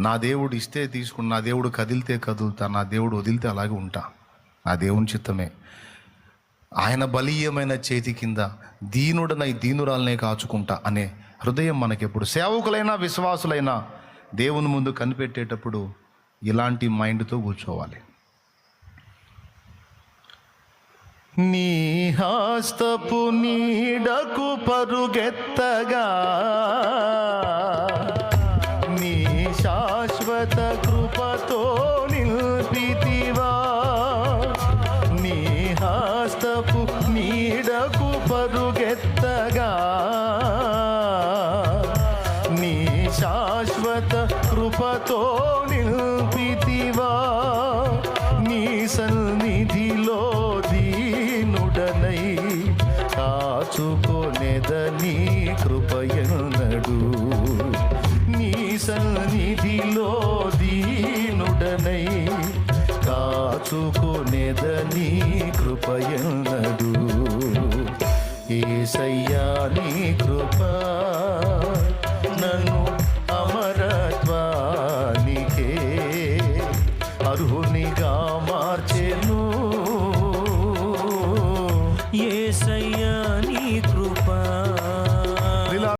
నా దేవుడు ఇస్తే తీసుకుని నా దేవుడు కదిలితే కదులుతా నా దేవుడు వదిలితే అలాగే ఉంటా. నా దేవుని చిత్తమే. ఆయన బలీయమైన చేతి కింద దీనుడనై దీనురాలనే కాచుకుంటా అనే హృదయం మనకెప్పుడు సేవకులైనా విశ్వాసులైనా దేవుని ముందు కనిపెట్టేటప్పుడు ఇలాంటి మైండ్తో కూర్చోవాలి. నీ హస్తపు నీడకు పరుగెత్తగా శాశ్వత కృపతో నిల్పితివా? నీ హస్తపు నీడకు పరుగెత్తగా? నీ శాశ్వత కృపతో నిల్పితివా? నీ సన్నిధిలో దీనుడనై కాచుకో నిధిలో దీనుడనై కాచుకునేదని కృపయన్నదు ఏసయ్యా నీ కృప నన్ను అమరత్వానికే. అర్హునిగా మార్చెను. ఏసయ్య